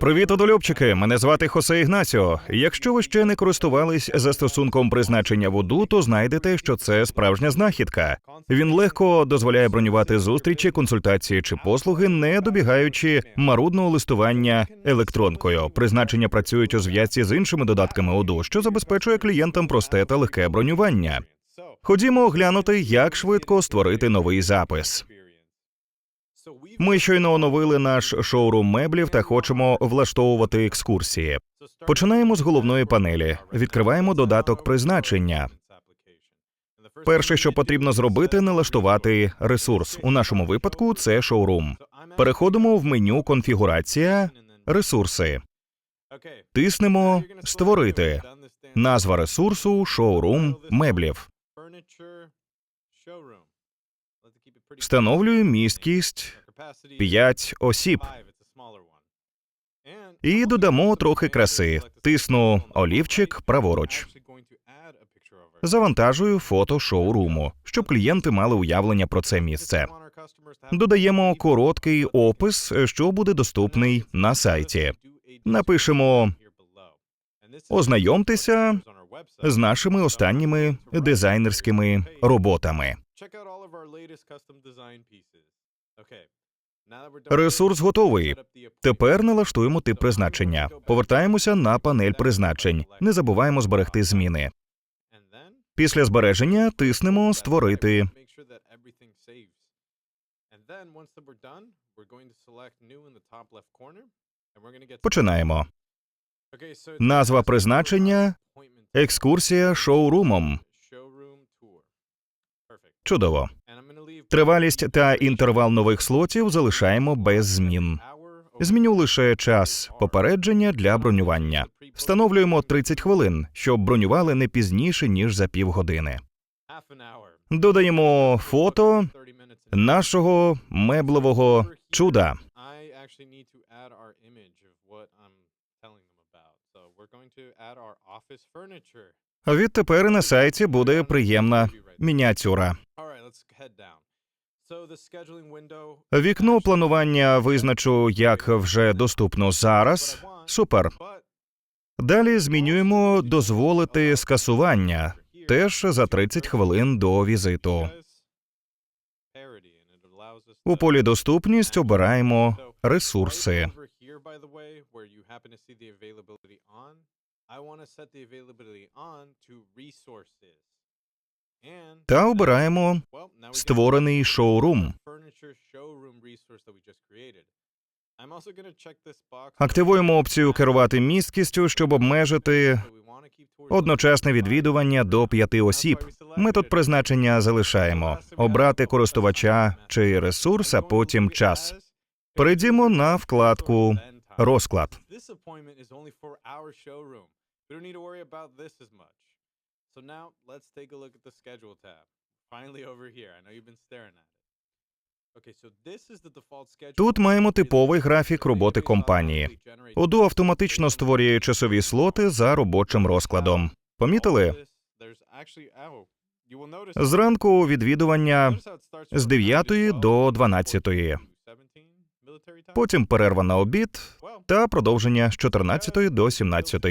Привіт, одолюбчики! Мене звати Хосе Ігнасіо. Якщо ви ще не користувались застосунком призначення воду, то знайдете, що це справжня знахідка. Він легко дозволяє бронювати зустрічі, консультації чи послуги, не добігаючи марудного листування електронкою. Призначення працюють у зв'язці з іншими додатками ОДУ, що забезпечує клієнтам просте та легке бронювання. Ходімо оглянути, як швидко створити новий запис. Ми щойно оновили наш шоурум меблів та хочемо влаштовувати екскурсії. Починаємо з головної панелі. Відкриваємо додаток призначення. Перше, що потрібно зробити, налаштувати ресурс. У нашому випадку це шоурум. Переходимо в меню Конфігурація, ресурси. Тиснемо Створити. Назва ресурсу шоурум меблів. Встановлюю місткість 5 осіб. І додамо трохи краси. Тисну олівчик праворуч. Завантажую фото шоуруму, щоб клієнти мали уявлення про це місце. Додаємо короткий опис, що буде доступний на сайті. Напишемо Ознайомтеся з нашими останніми дизайнерськими роботами. Ресурс готовий. Тепер налаштуємо тип призначення. Повертаємося на панель призначень. Не забуваємо зберегти зміни. Після збереження тиснемо Створити. Починаємо. Назва призначення екскурсія шоурумом. Чудово. Тривалість та інтервал нових слотів залишаємо без змін. Зміню лише час попередження для бронювання. Встановлюємо 30 хвилин, щоб бронювали не пізніше ніж за півгодини. Додаємо фото нашого меблевого чуда. Відтепер на сайті буде приємна мініатюра. Вікно планування визначу як вже доступно зараз. Супер. Далі змінюємо дозволити скасування теж за 30 хвилин до візиту. У полі доступність обираємо ресурси. Та обираємо створений шоурум. Активуємо опцію керувати місткістю, щоб обмежити одночасне відвідування до п'яти осіб. Метод призначення залишаємо. обрати користувача чи ресурс, а потім час. Перейдімо на вкладку розклад. So now let's take a look at the schedule tab. Finally over here. I know you've been staring at it. Okay, so this is the default schedule. Тут маємо типовий графік роботи компанії. Оду автоматично створює часові слоти за робочим розкладом. Помітили? Зранку відвідування з 9 до 12, потім перерва на обід та продовження з 14 до 17.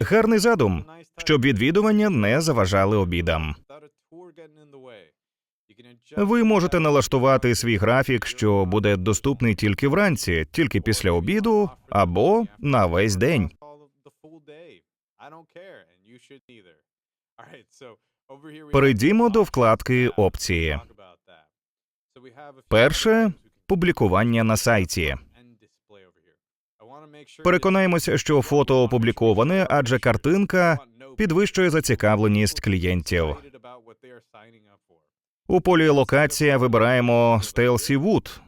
Гарний задум, щоб відвідування не заважали обідам. Ви можете налаштувати свій графік, що буде доступний тільки вранці, тільки після обіду або на весь день. Перейдімо до вкладки опції. Перше публікування на сайті. Переконаємося, що фото опубліковане, адже картинка підвищує зацікавленість клієнтів. У полі локація вибираємо Стелсі Вуд.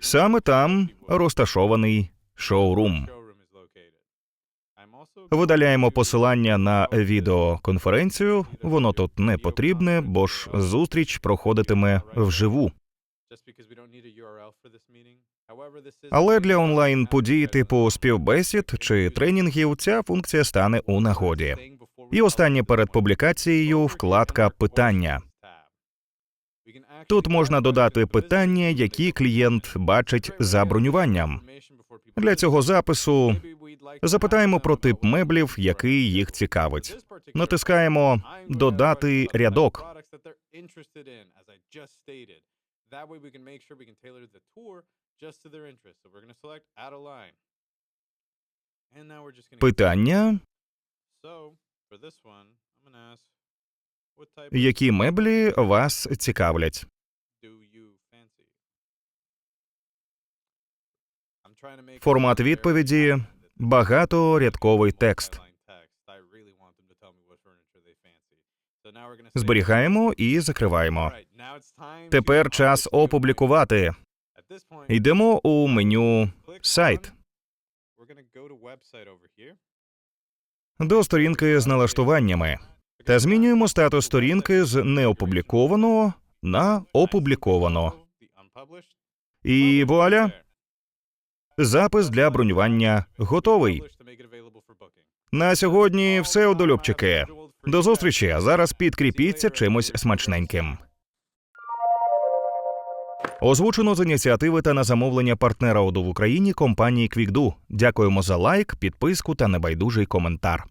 Саме там розташований шоурум. Видаляємо посилання на відеоконференцію. Воно тут не потрібне, бо ж зустріч проходитиме вживу. Але для онлайн подій типу співбесід чи тренінгів ця функція стане у нагоді. І останнє перед публікацією вкладка питання. Тут можна додати питання, які клієнт бачить за бронюванням. Для цього запису запитаємо про тип меблів, який їх цікавить. Натискаємо «Додати рядок». That way we can make sure we can tailor the tour just to their interest. So we're going to select add a line. And now we're just going to Питання: So, for this one, I'm going to ask what type які меблі вас цікавлять? do you fancy? I'm trying to make Формат відповіді багаторядковий текст. Зберігаємо і закриваємо. Тепер час опублікувати. Йдемо у меню «Сайт». до сторінки з налаштуваннями та змінюємо статус сторінки з неопубліковано на опубліковано. І вуаля, запис для бронювання готовий. На сьогодні все, одолюбчики. До зустрічі. А зараз підкріпіться чимось смачненьким. Озвучено з ініціативи та на замовлення партнера ОДУ в Україні компанії Квікду. Дякуємо за лайк, підписку та небайдужий коментар.